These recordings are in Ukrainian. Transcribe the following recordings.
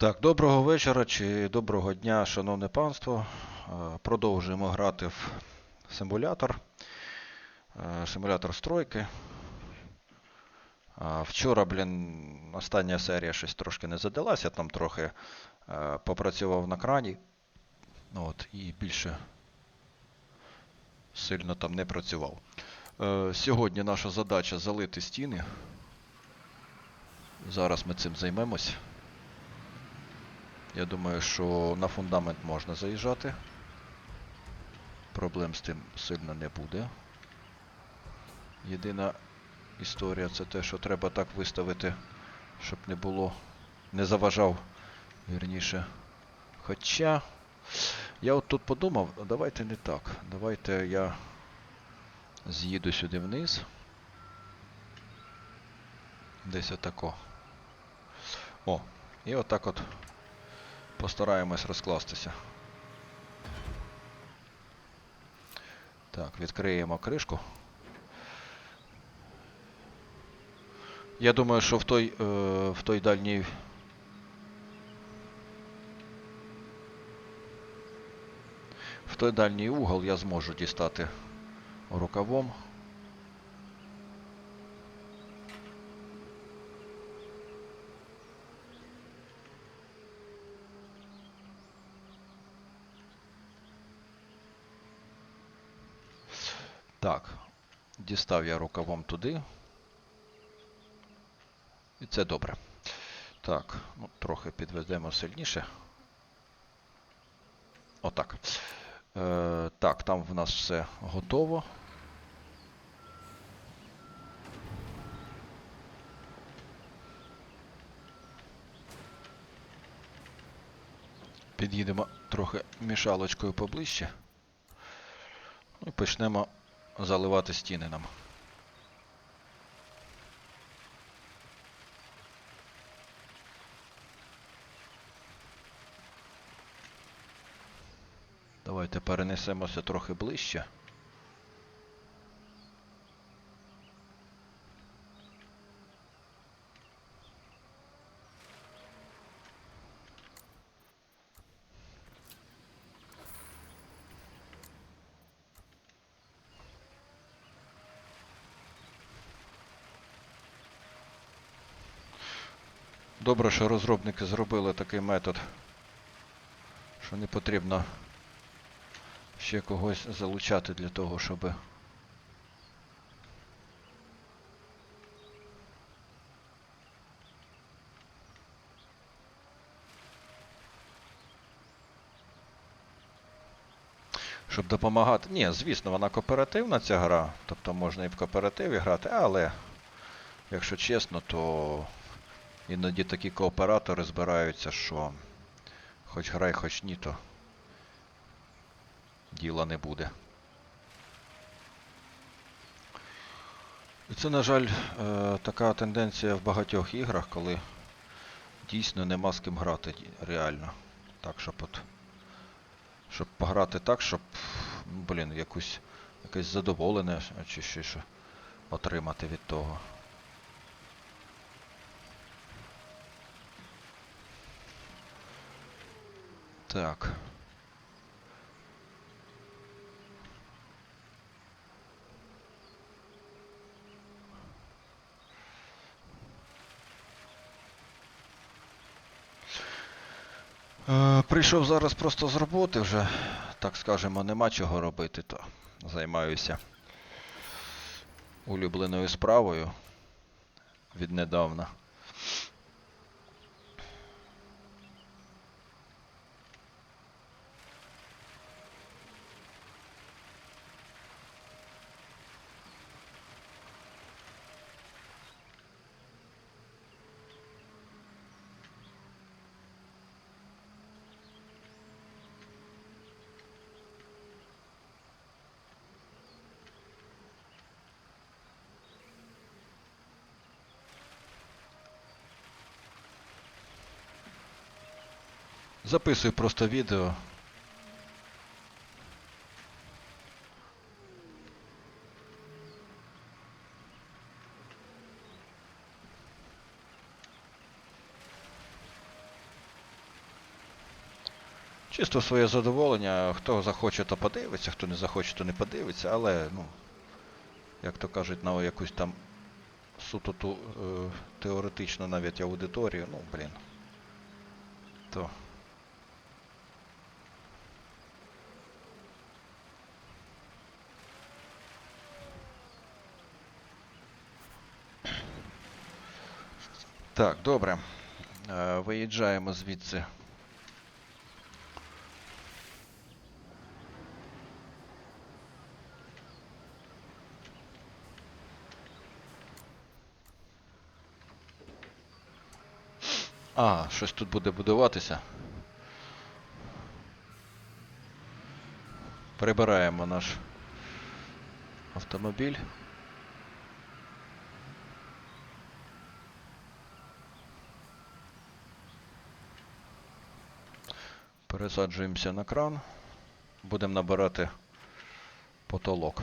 Так, доброго вечора чи доброго дня, шановне панство. Е, Продовжуємо грати в симулятор. Е, Симулятор стройки. Е, Вчора, блін, остання серія щось трошки не задалася, там трохи попрацював на крані. Ну От, і більше сильно там не працював. Сьогодні наша задача залити стіни. Зараз ми цим займемось. Я думаю, що на фундамент можна заїжджати. Проблем з тим сильно не буде. Єдина історія це те, що треба так виставити, щоб не було. Не заважав, вірніше. Хоча. Я от тут подумав, давайте не так. Давайте я з'їду сюди вниз. Десь отако. О, і отак от Постараємось розкластися. Так, відкриємо кришку. Я думаю, що в той, е, в той дальній. В той дальній угол я зможу дістати рукавом. Так, дістав я рукавом туди. І це добре. Так, ну, трохи підведемо сильніше. Отак. Е, так, там в нас все готово. Під'їдемо трохи мішалочкою поближче. Ну і почнемо заливати стіни нам. Давайте перенесемося трохи ближче. Добре, що розробники зробили такий метод, що не потрібно ще когось залучати для того, щоб. Щоб допомагати. Ні, звісно, вона кооперативна ця гра, тобто можна і в кооперативі грати, але, якщо чесно, то Іноді такі кооператори збираються, що хоч грай, хоч ні, то діла не буде. І це, на жаль, е, така тенденція в багатьох іграх, коли дійсно нема з ким грати реально. Так, щоб от. Щоб пограти так, щоб, ну, блін, якусь, якесь задоволення чи ще що отримати від того. Так. Е, Прийшов зараз просто з роботи вже, так скажемо, нема чого робити, то займаюся улюбленою справою віднедавна. Записую просто відео. Чисто своє задоволення, хто захоче, то подивиться, хто не захоче, то не подивиться, але, ну, як то кажуть, на якусь там суто ту е, теоретичну навіть аудиторію, ну, блін. То. Так, добре. Е, Виїжджаємо звідси. А, щось тут буде будуватися. Прибираємо наш автомобіль. Пересаджуємося на кран. Будемо набирати потолок.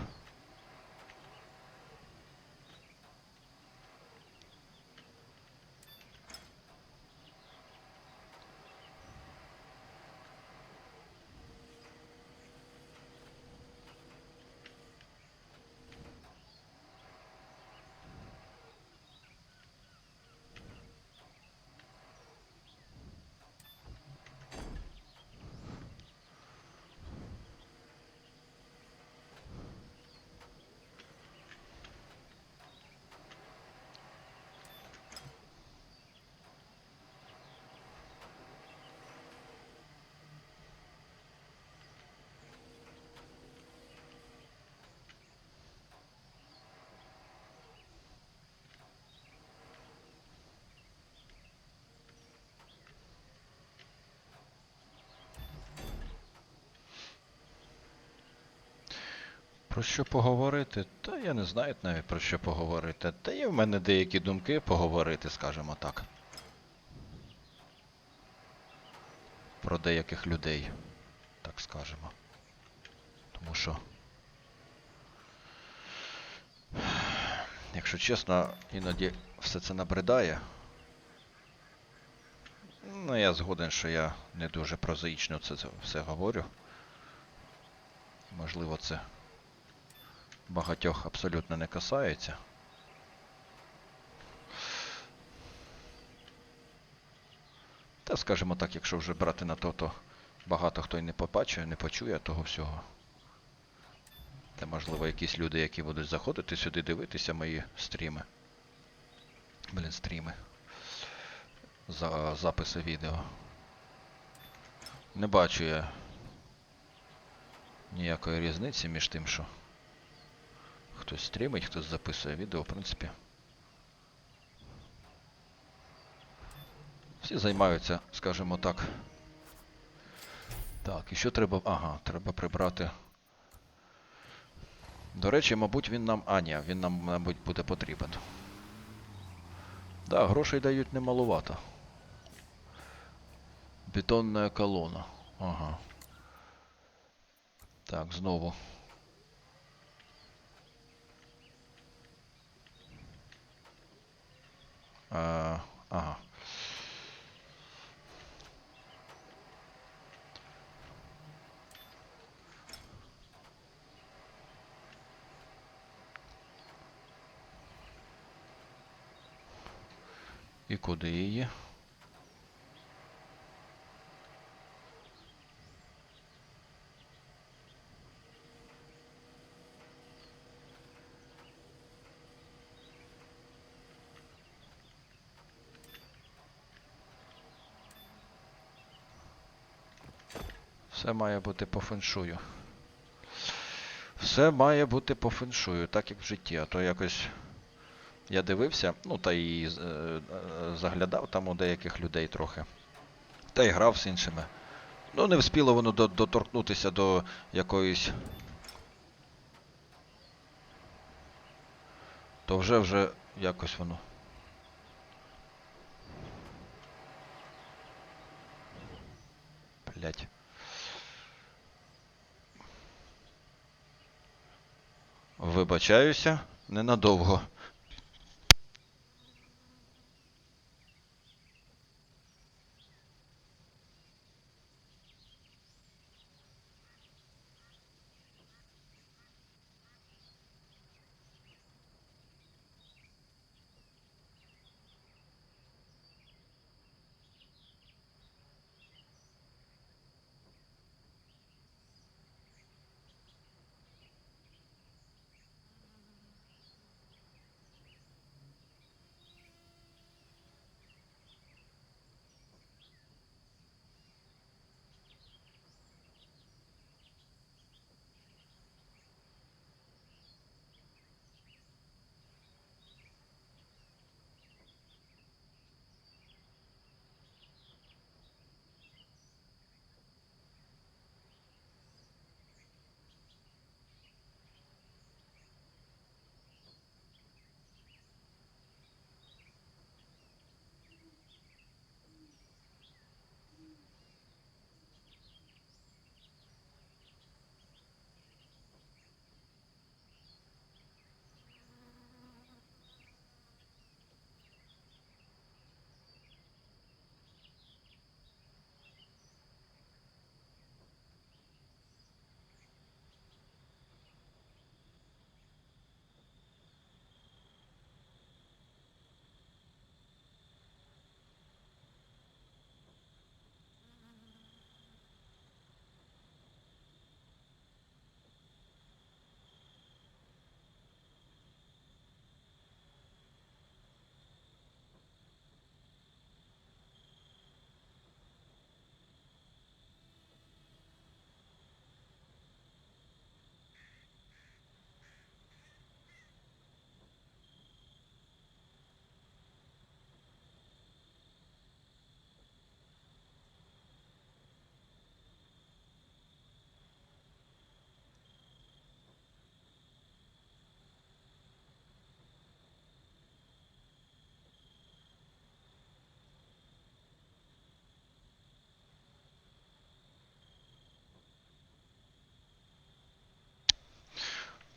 Про що поговорити? Та я не знаю навіть про що поговорити. Та є в мене деякі думки поговорити, скажімо так. Про деяких людей, так скажемо. Тому що. Якщо чесно, іноді все це набридає. Ну, я згоден, що я не дуже прозаїчно це все говорю. Можливо, це багатьох абсолютно не касається. Та, скажімо так, якщо вже брати на то, то багато хто й не побачить, не почує того всього. Та, можливо, якісь люди, які будуть заходити сюди дивитися мої стріми. Блін, стріми. За записи відео. Не бачу я ніякої різниці між тим, що хтось стрімить, хтось записує відео, в принципі. Всі займаються, скажімо так. Так, і що треба. Ага, треба прибрати. До речі, мабуть, він нам. А, ні, він нам, мабуть, буде потрібен. Да, грошей дають немаловато. Бетонна колона. Ага. Так, знову. А, ага. І куди її? Все має бути по феншую. Все має бути по феншую, так як в житті, а то якось я дивився, ну та і е, заглядав там у деяких людей трохи. Та й грав з іншими. Ну, не вспіло воно доторкнутися до якоїсь. То вже вже якось воно. Вибачаюся ненадовго.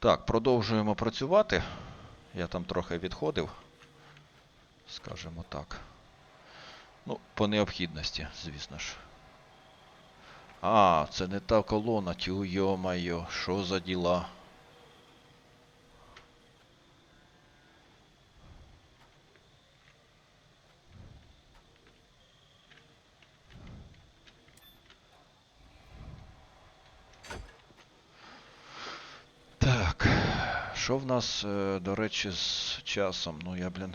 Так, продовжуємо працювати. Я там трохи відходив. Скажімо так. Ну, по необхідності, звісно ж. А, це не та колона, тю йо-майо, що за діла? Так, що в нас, е, до речі, з часом? Ну, я, блін,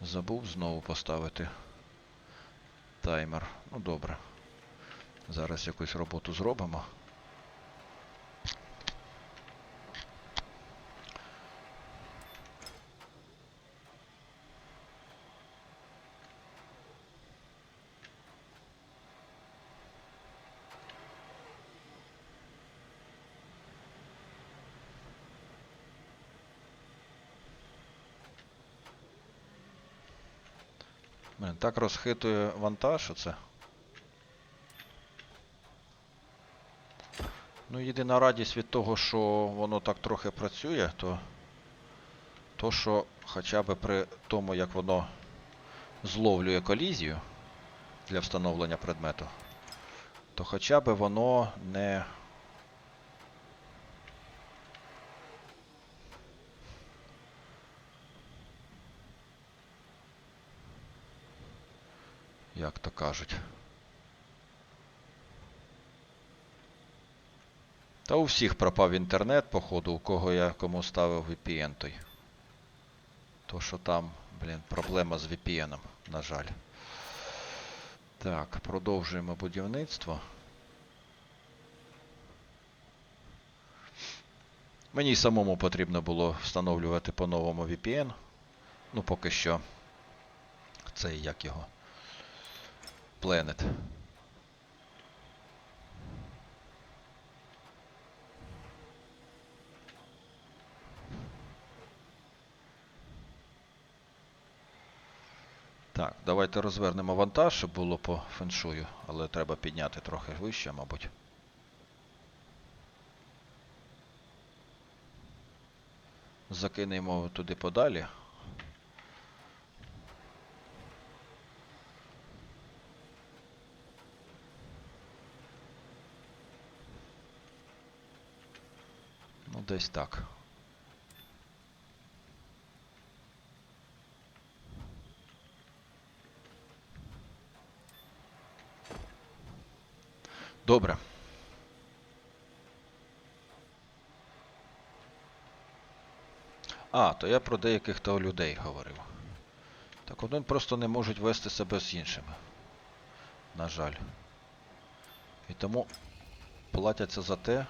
забув знову поставити таймер. Ну, добре. Зараз якусь роботу зробимо. Так розхитує вантаж оце. Ну, єдина радість від того, що воно так трохи працює, то то, що хоча б при тому, як воно зловлює колізію для встановлення предмету, то хоча б воно не. Як то кажуть. Та у всіх пропав інтернет, походу, у кого я кому ставив VPN той. То що там, блін, проблема з VPN, на жаль. Так, продовжуємо будівництво. Мені самому потрібно було встановлювати по-новому VPN. Ну, поки що. Цей як його. Planet. Так, давайте розвернемо вантаж, щоб було по феншую, але треба підняти трохи вище, мабуть. Закинемо туди подалі. Десь так. Добре. А, то я про деяких то людей говорив. Так вони просто не можуть вести себе з іншими. На жаль. І тому платяться за те,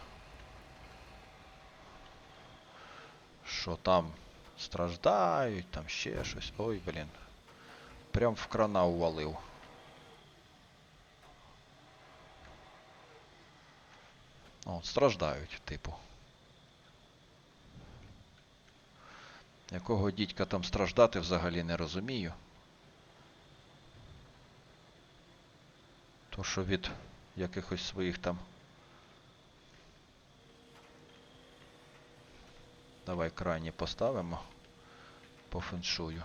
що там страждають, там ще щось. Ой, блін. Прям в крана увалив. О, страждають, типу. Якого дідька там страждати взагалі не розумію. То що від якихось своїх там. Давай крайні поставимо по феншую.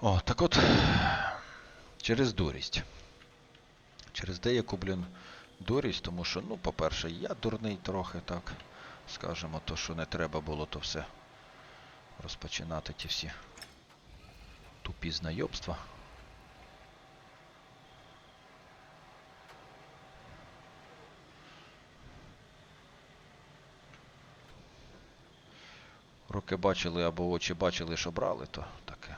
О, так от через дурість. Через деяку, блін, дурість, тому що, ну, по-перше, я дурний трохи, так. Скажемо, то, що не треба було то все розпочинати ті всі тупі знайомства. Руки бачили або очі бачили, що брали, то таке.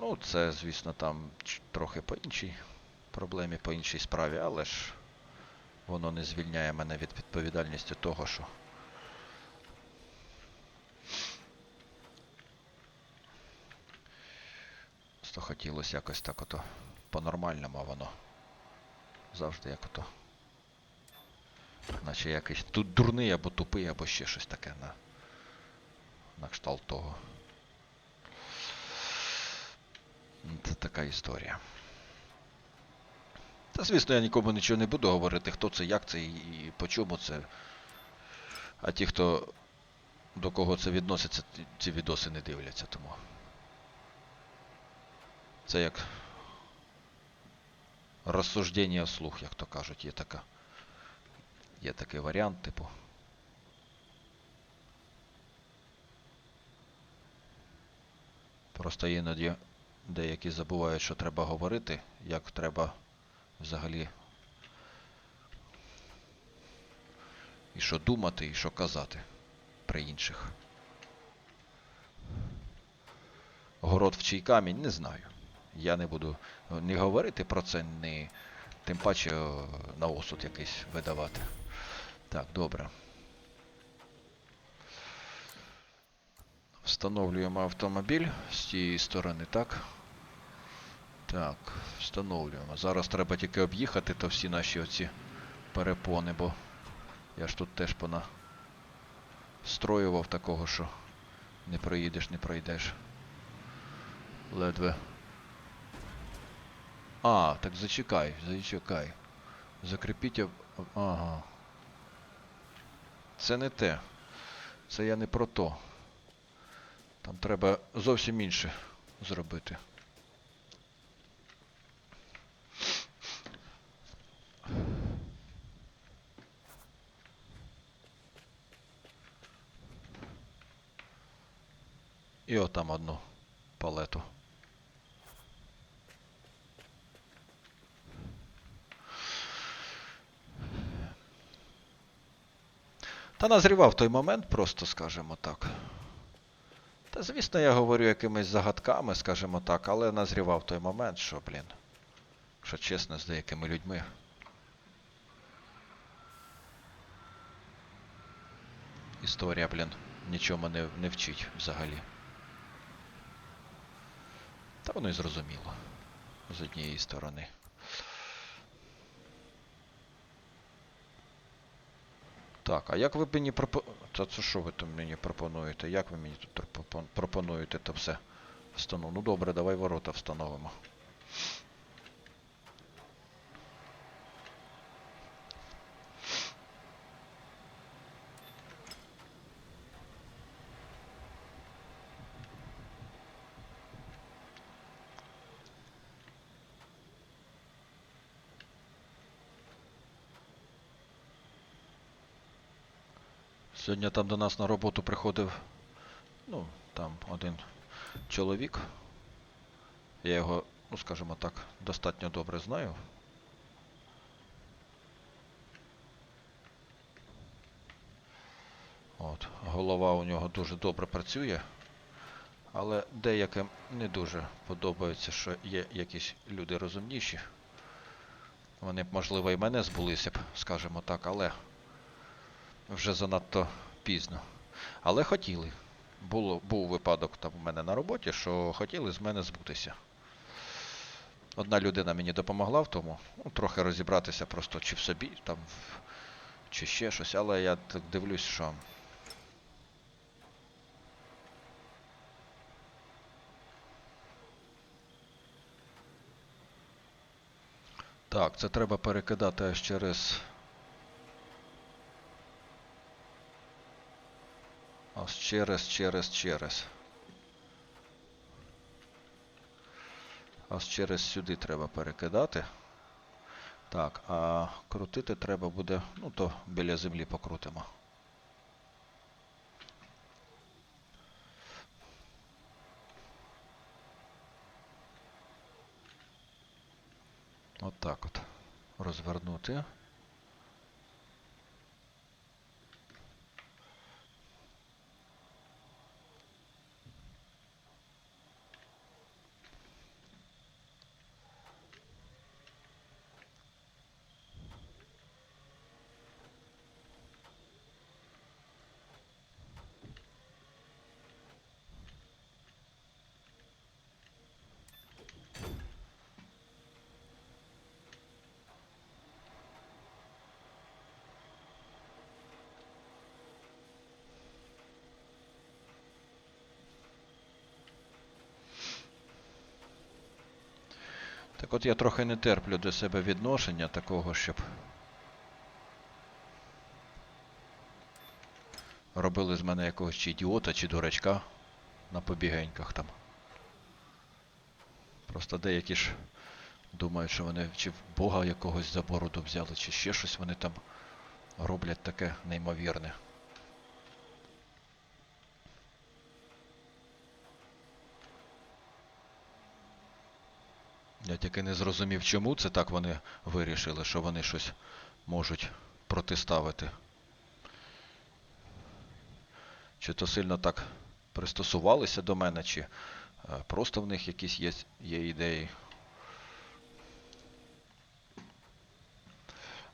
Ну, це, звісно, там трохи по іншій проблемі, по іншій справі, але ж воно не звільняє мене від відповідальності того, що. Просто хотілося якось так ото по-нормальному, а воно завжди як ото. Наче якийсь тут дурний або тупий, або ще щось таке на, на кшталт того. Це така історія. Та, звісно, я нікому нічого не буду говорити, хто це, як це і, по чому це. А ті, хто до кого це відноситься, ці відоси не дивляться, тому. Це як розсуждення слух, як то кажуть, є така. Є такий варіант, типу. Просто іноді деякі забувають, що треба говорити, як треба взагалі. І що думати, і що казати при інших. Город в чий камінь, не знаю. Я не буду ні говорити про це, ні тим паче на осуд якийсь видавати. Так, добре. Встановлюємо автомобіль з цієї сторони, так? Так, встановлюємо. Зараз треба тільки об'їхати то всі наші оці перепони, бо я ж тут теж пона строював такого, що не проїдеш, не пройдеш. Ледве. А, так зачекай, зачекай. Закріпіть. об- Ага. Це не те. Це я не про то. Там треба зовсім інше зробити. І отам одну палету. Та назрівав той момент, просто скажімо так. Та звісно, я говорю якимись загадками, скажімо так, але назрівав той момент, що, блін, що чесно, з деякими людьми. Історія, блін, нічому не, не вчить взагалі. Та воно і зрозуміло. З однієї сторони. Так, а як ви мені пропо... Та це що ви там мені пропонуєте? Як ви мені тут пропон- пропонуєте то все встановлю? Ну добре, давай ворота встановимо. Сьогодні там до нас на роботу приходив, ну, там один чоловік. Я його, ну скажімо так, достатньо добре знаю. От, голова у нього дуже добре працює, але деяким не дуже подобається, що є якісь люди розумніші. Вони б, можливо, і мене збулися б, скажімо так, але вже занадто пізно. Але хотіли. Було, був випадок там у мене на роботі, що хотіли з мене збутися. Одна людина мені допомогла в тому, ну, трохи розібратися просто чи в собі, там, чи ще щось, але я так дивлюсь, що. Так, це треба перекидати аж через. Аж через, через, через. Аж через сюди треба перекидати. Так, а крутити треба буде, ну то біля землі покрутимо. От так от. Розвернути. Так от я трохи не терплю до себе відношення такого, щоб робили з мене якогось чи ідіота, чи дурачка на побігеньках там. Просто деякі ж думають, що вони чи в Бога якогось за бороду взяли, чи ще щось вони там роблять таке неймовірне. Я тільки не зрозумів, чому це так вони вирішили, що вони щось можуть протиставити. Чи то сильно так пристосувалися до мене, чи е, просто в них якісь є, є ідеї.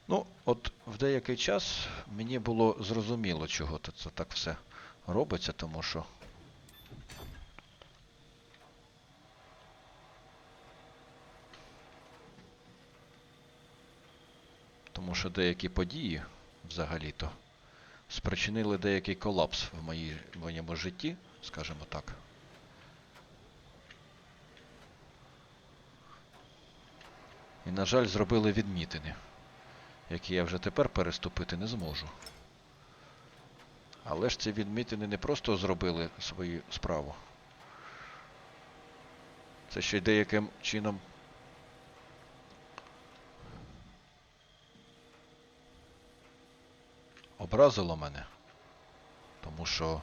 Ну, от в деякий час мені було зрозуміло, чого це так все робиться, тому що Тому що деякі події взагалі-то спричинили деякий колапс в, моєму житті, скажімо так. І, на жаль, зробили відмітини, які я вже тепер переступити не зможу. Але ж ці відмітини не просто зробили свою справу. Це ще й деяким чином образило мене. Тому що,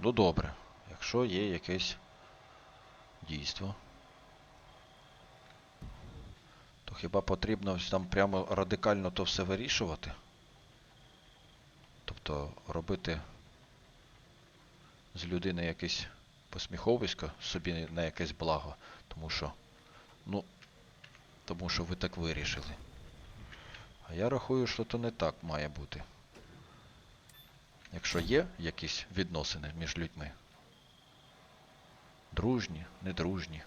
ну добре, якщо є якесь дійство, то хіба потрібно там прямо радикально то все вирішувати? Тобто робити з людини якесь посміховисько собі на якесь благо, тому що, ну, тому що ви так вирішили. А я рахую, що то не так має бути. Якщо є якісь відносини між людьми. Дружні, недружні.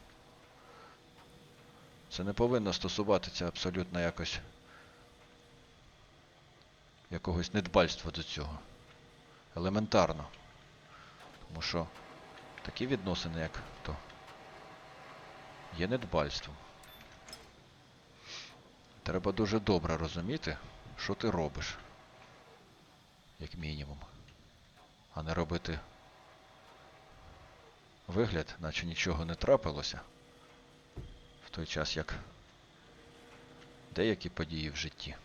Це не повинно стосуватися абсолютно якось якогось недбальства до цього. Елементарно. Тому що такі відносини, як то, є недбальством. Треба дуже добре розуміти, що ти робиш, як мінімум, а не робити вигляд, наче нічого не трапилося, в той час як деякі події в житті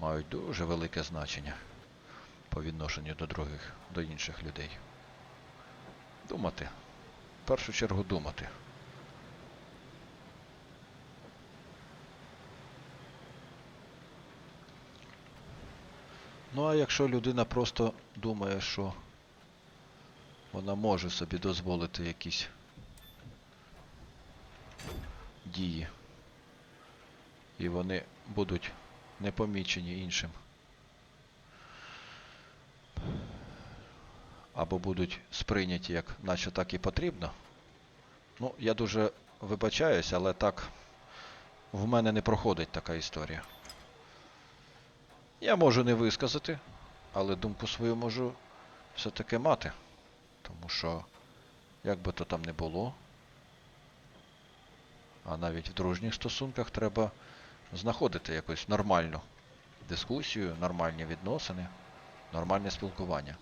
мають дуже велике значення по відношенню до других, до інших людей. Думати. В першу чергу думати. Ну а якщо людина просто думає, що вона може собі дозволити якісь дії, і вони будуть непомічені іншим, або будуть сприйняті як наче так і потрібно. Ну, я дуже вибачаюсь, але так в мене не проходить така історія. Я можу не висказати, але думку свою можу все-таки мати. Тому що, як би то там не було, а навіть в дружніх стосунках треба знаходити якусь нормальну дискусію, нормальні відносини, нормальне спілкування.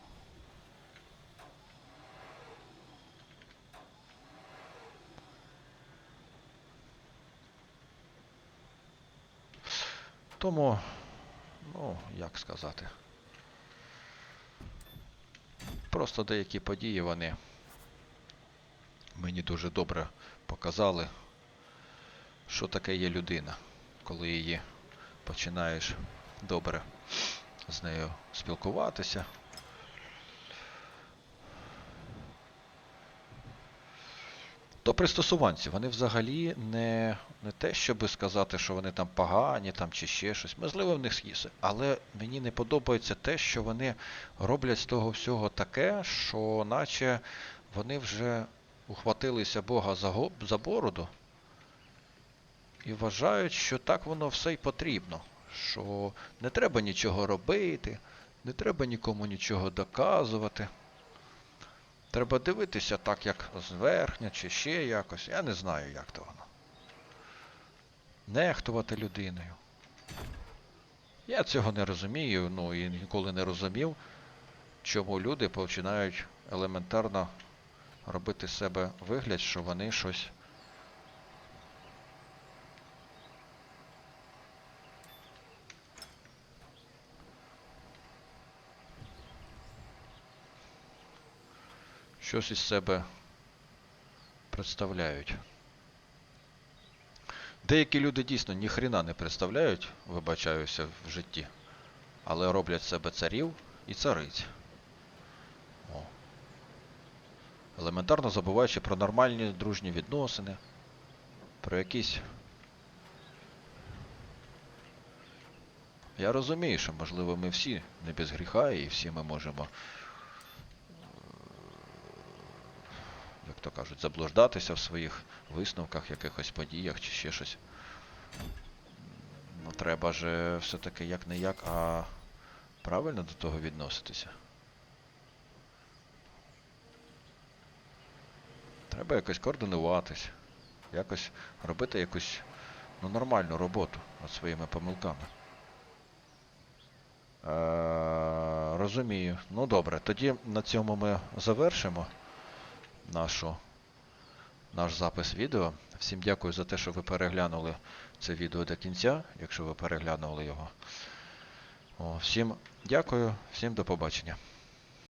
Тому, ну, як сказати. Просто деякі події вони мені дуже добре показали, що таке є людина, коли її починаєш добре з нею спілкуватися. То пристосуванці, вони взагалі не, не те, щоб сказати, що вони там погані там, чи ще щось. Можливо, в них є. Але мені не подобається те, що вони роблять з того всього таке, що наче вони вже ухватилися Бога за, го- за бороду і вважають, що так воно все й потрібно. Що не треба нічого робити, не треба нікому нічого доказувати. Треба дивитися так, як зверхня, чи ще якось. Я не знаю, як то воно. нехтувати людиною. Я цього не розумію, ну і ніколи не розумів, чому люди починають елементарно робити себе вигляд, що вони щось. Щось із себе представляють. Деякі люди дійсно ніхрена не представляють, вибачаюся в житті, але роблять себе царів і цариць. О. Елементарно забуваючи про нормальні дружні відносини, про якісь. Я розумію, що можливо ми всі не без гріха, і всі ми можемо, е, як то кажуть, заблуждатися в своїх висновках, якихось подіях чи ще щось. Ну, треба же все-таки як не як, а правильно до того відноситися. Треба якось координуватись, якось робити якусь ну, нормальну роботу над своїми помилками. Е, розумію. Ну добре, тоді на цьому ми завершимо нашу, наш запис відео. Всім дякую за те, що ви переглянули це відео до кінця, якщо ви переглянули його. О, всім дякую, всім до побачення.